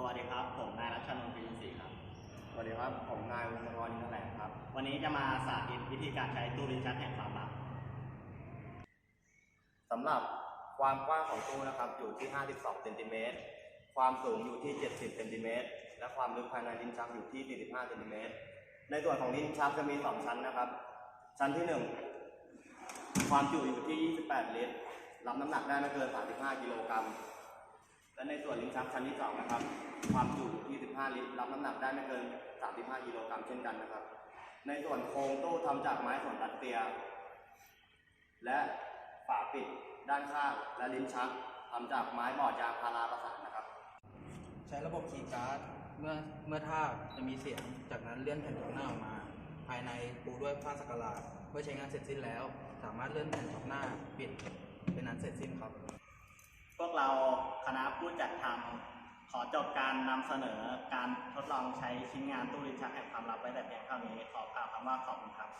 สวัสดีครับ ผมนายรัชนนท์พิมศรีครับ สวัสดีครับ ผมนายวงศกรอินทแหลงครับ วันนี้จะมาสาธิตวิธีการใช้ตู้ลิ้นชักแห่งความลับสำหรับความกว้างของตู้นะครับอยู่ที่ 52เซนติเมตร ความสูงอยู่ที่ 70เซนติเมตร และความลึกภายในลิ้นชักอยู่ที่ 45เซนติเมตร ในส่วนของลิ้นชักจะมี 2 ชั้นนะครับ ชั้นที่ 1 ความจุอยู่ที่ 28 ลิตร รับน้ำหนักได้ไม่เกิน 35 กิโลกรัม และในส่วนลิ้นชักชั้นที่2นะครับ ความจุอยู่ที่15ลิตร รับน้ำหนักได้ไม่เกิน 35 กิโลกรัมเช่นกันนะครับ ในส่วนโครงตู้ทำจากไม้สนรัสเซีย และฝาปิดด้านข้างและลิ้นชักทำจากไม้บอร์ดยางพาราประสานนะครับ ใช้ระบบคีย์การ์ดเมื่อเมื่อท่าจะมีเสียงจากนั้นเลื่อนแผ่นท็อปหน้าออกมา ภายในปูด้วยผ้าสักหลาดเมื่อใช้งานเสร็จสิ้นแล้ว สามารถเลื่อนแผ่นท็อปหน้าปิดเป็นนั้นเสร็จสิ้นครับ เราคณะผู้จัดทำขอจบการนำเสนอการทดลองใช้ชิ้นงานตู้ลิ้นชักแห่งความลับไว้แต่เพียงเท่านี้ ขอกล่าวคำว่าขอบคุณครับ